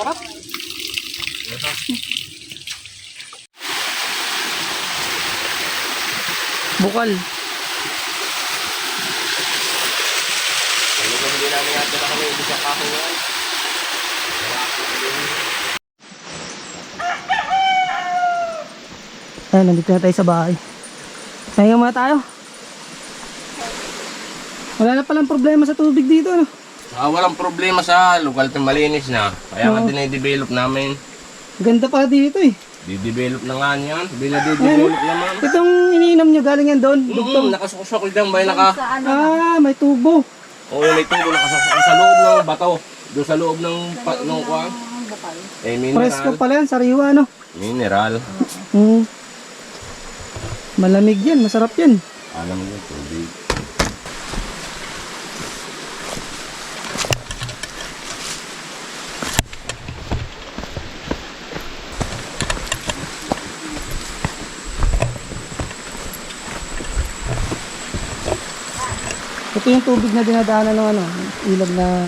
Sarap. Bukal. Hindi namin yata na kami ibig ang kahoy yan? Ayun, nandito na tayo sa bahay. Pahinga muna tayo. Wala na palang problema sa tubig dito, no? Ah, walang problema sa lugar na malinis na. Kaya nga Oo. dinidevelop namin. Ganda pa dito eh. Di-develop na nga yan. Binadevelop naman. Itong iniinom nyo galing yan doon. Mm, nakasuksok lang ba naka... Ah, may tubo. Oo, may tubo nakasuksok sa loob ng bato. Doon sa loob ng pa, ng kuwang. Eh, Presko mineral. pala yan, sariwa, no? Mineral. Hmm. Malamig yan, masarap yan. Alam mo yung tubig. Ito yung tubig na dinadaanan ng ano, ilog na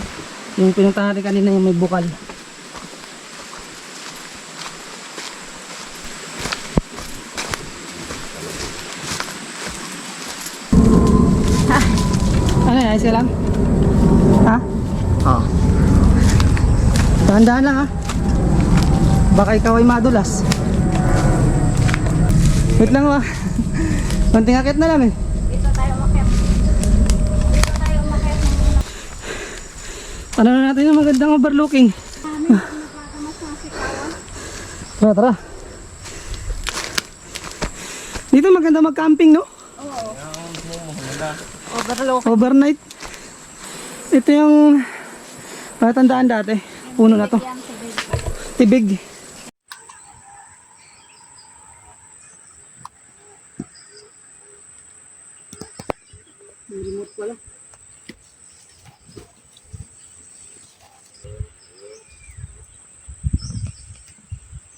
yung pinuntahan natin kanina yung may bukal. Ano yan? Ka lang? Ha? Oo. Dahan-dahan lang ha. Baka ikaw ay madulas. Wait lang ha. Konting akit na lang eh. Ano na natin yung magandang overlooking? Tara, tara. Dito maganda mag-camping, no? Oo. Overnight. Ito yung patandaan dati. Puno na to. Tibig.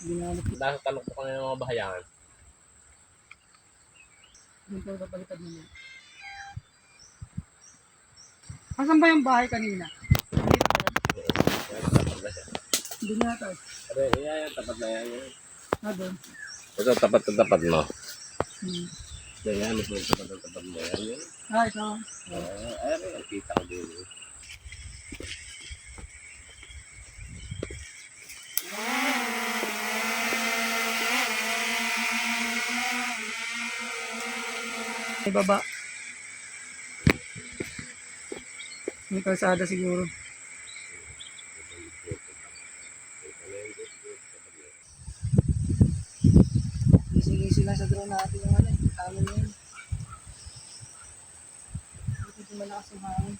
Dahil talok ko ng mga bahayan. Dito na palitan mo yan. Asan ba yung bahay kanina? Hindi na ito. Pero yan, tapat na yan. yan. Ah, doon. Ito, tapat na tapat mo. Hmm. Yan, mismo tapat na tapat mo. Yan, yan. Ah, ito. Ah, Ayan, ay, kita ko din. Baba. May kalsada siguro. Gising-gising lang sa drone natin yung ano. Talo na yun. Dito di malakas yung hangin.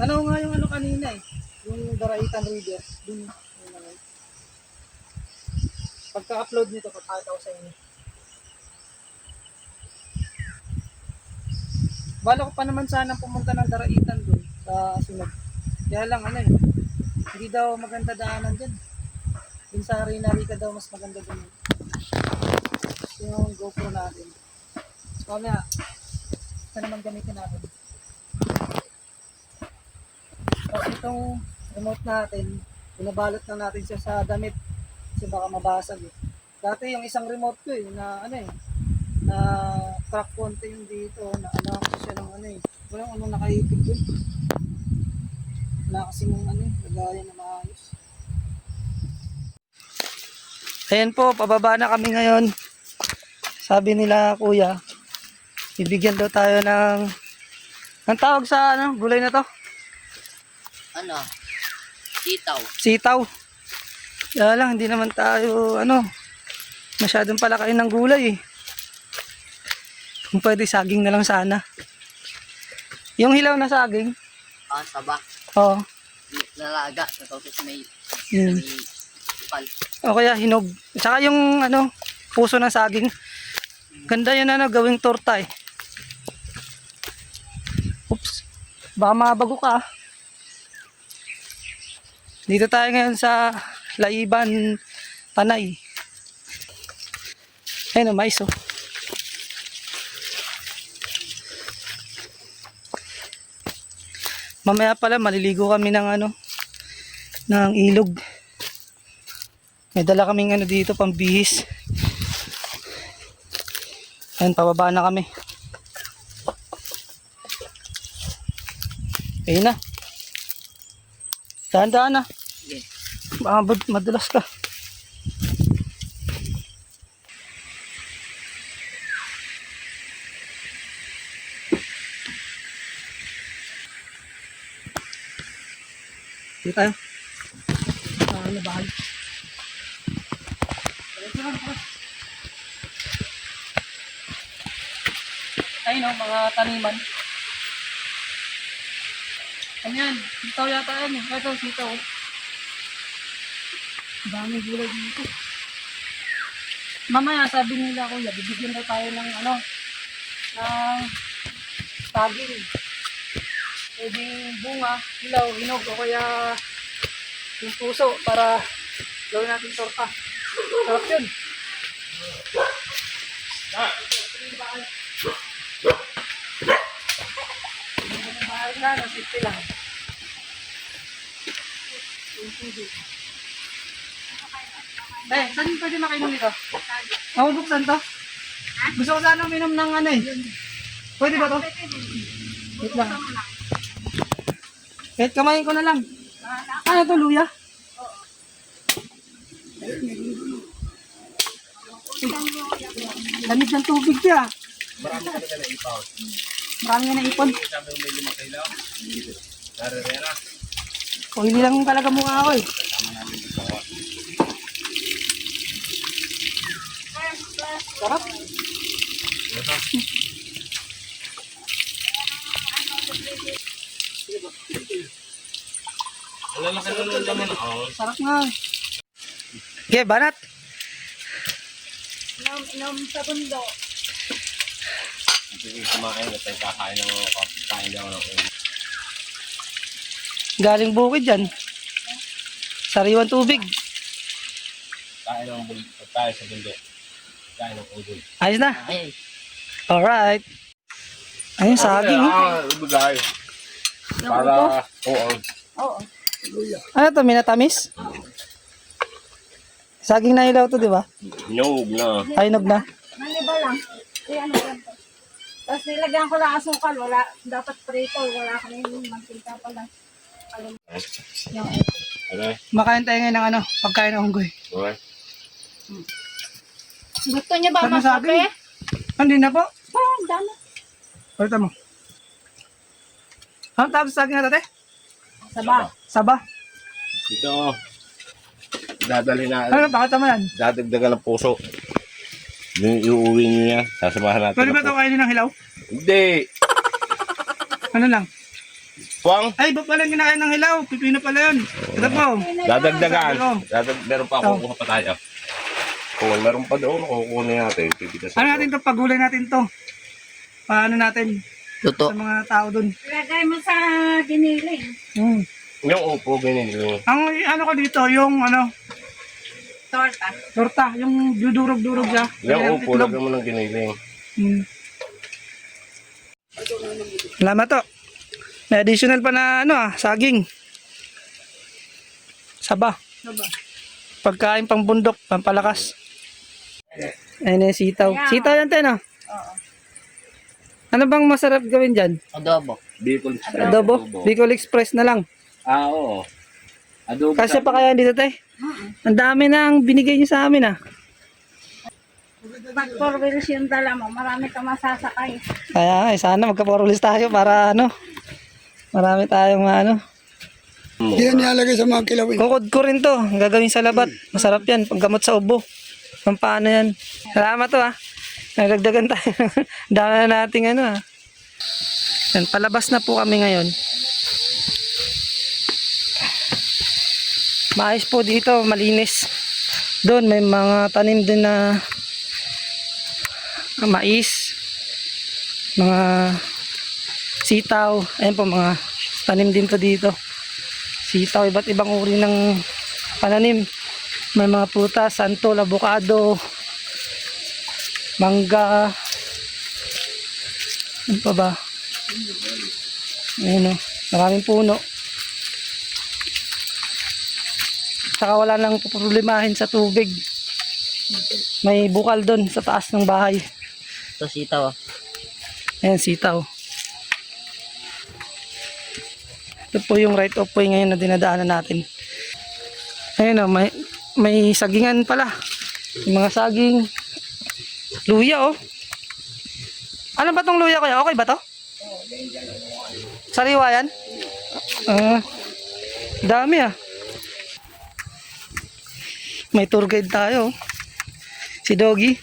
Ano nga yung ano kanina eh. Yung Daraitan River. Dun. Pagka-upload nito, papakita ko sa inyo. Bala ko pa naman sana pumunta ng Daraitan doon sa sunod. Kaya lang ano eh, hindi daw maganda daanan dyan. Yung sa Arena Rica daw mas maganda doon. Yung GoPro natin. So kaya, ito naman gamitin natin. Tapos itong remote natin, binabalot lang natin siya sa damit kasi baka mabasag eh. Dati yung isang remote ko eh, na ano eh, na crack konti yung dito, na ano siya ng ano eh. Walang ano nakaipig doon. Wala kasing ano eh, lagayan na maayos. Ayan po, pababa na kami ngayon. Sabi nila kuya, bibigyan daw tayo ng ang tawag sa ano, gulay na to? ano, sitaw. Sitaw. Kaya lang, hindi naman tayo, ano, masyadong palakain ng gulay eh. Kung pwede, saging na lang sana. Yung hilaw na saging, Ah, saba. oo. Lalaga. Tapos may, yun. may pal. O kaya hinog. Tsaka yung, ano, puso ng saging. Ganda yun, ano, gawing torta eh. Oops. Baka mabago ka. ah. Dito tayo ngayon sa Laiban, Tanay. Ayun o, mais oh. Mamaya pala maliligo kami ng ano, ng ilog. May dala kaming ano dito, pambihis. Ayun, pababa na kami. Ayun na. Dahan-dahan na. Baka madulas ka. Dito tayo. Ah, ano ba? Ayun o, mga taniman. Ano yan? Sitaw yata yan eh. Ito, sitaw. Dami gulay dito. Mamaya sabi nila kuya, bibigyan daw tayo ng ano, ng saging. Pwedeng bunga, ilaw, hinog, o kaya yung puso para gawin natin torta. Sarap yun. Mahal na, nasipti lang. Eh, saan pwede makainom nito? Ako buksan to? Gusto ko sana uminom ng ano eh. Pwede ba to? Wait lang. Kahit kamain ko na lang. Ano to, luya? Lamig ng tubig siya. Marami ka na ipaw. Marami na naipon. Sabi mo may lima kailaw. Narerera. O hindi lang talaga mukha ako eh. Sarap. Ang lalaki na nung laman. Oh. Sarap nga. Okay, banat. Inom, inom sa bundo. Sige, kumain at kakain ng kain daw ng ulo. Galing bukid yan. Sariwan tubig. Kain ng bul tayo sa bundo. Kain ng ulo. Ayos na. Ay, Alright. Ayun, saging. oh. Ah, ibigay. Para, oo. Oo. Ano to, minatamis? Saging na ilaw to, di ba? Nyog na. Aynog na. Maniba lang. Eh, ano yan to? Tapos nilagyan ko lang asukal. Wala, dapat prito. Wala kami mantika pala. Alam yung Ano? Makain tayo ngayon ng ano, pagkain ng unggoy. Okay. Gusto niyo ba ng magkape? saging. Hindi na po. Oo, ang dami. Palitan mo. Ano tapos saging na tate? Saba. Saba. Ito. Dadalhin na. Ano, pakita mo yan. Dadagdagan ng puso. Yung iuwi niyo yan. Sasamahan natin. Pwede ba ito kainin ng hilaw? Hindi. Ano lang? Puwang. Ay, ba't pala kinakain ng hilaw? Pipino pala yun. Ito po. Dadagdagan. Dadag meron pa Oh. kukuha pa tayo. Kung meron pa doon, kukuha natin. Pipita sa Ano natin to? Pagulay natin to. Paano natin tuto. sa mga tao dun? Ilagay mo sa giniling. Hmm. Yung upo, ganyan yung Ang ano ko dito, yung ano, Torta. torta, yung dudurog-durog siya. Yung upo, lagyan mo ng giniling. Hmm. Salamat to. May additional pa na ano ah, saging. Saba. Saba. Pagkain pang bundok, pampalakas. Ayun yung sitaw. Sitaw yan tayo, no? Oo. Ano bang masarap gawin dyan? Adobo. Bicol Express. Adobo? Bicol Express na lang. Ah, oo. Adobo. Kasi pa kaya dito tayo? Ang dami na ang binigay niyo sa amin ah. Pag four wheels yung dala mo, marami ka masasakay. Kaya eh, sana magka-forulis tayo para ano. Marami tayong ano. Yan nilalagay sa mga kilawin. Kukod ko rin to. Ang Gagawin sa labat. Masarap yan. Paggamot sa ubo. Pampano yan. Salamat to ah. Nagdagdagan tayo. Dami na nating ano ah. Yan, palabas na po kami ngayon. Maayos po dito, malinis. Doon may mga tanim din na mais, mga sitaw, ayun po mga tanim din to dito. Sitaw, iba't ibang uri ng pananim. May mga prutas, santol, avocado, mangga, ano pa ba? Ayun o, maraming puno. Saka wala nang problemahin sa tubig. May bukal doon sa taas ng bahay. Ito sitaw. ah. Ayan, sitaw. Ito po yung right of way ngayon na dinadaanan natin. Ayan o, may, may sagingan pala. Yung mga saging. Luya oh. Ano ba tong luya kuya? Okay ba to? Sariwa yan? Ah, dami ah. May tour guide tayo. Si Doggy.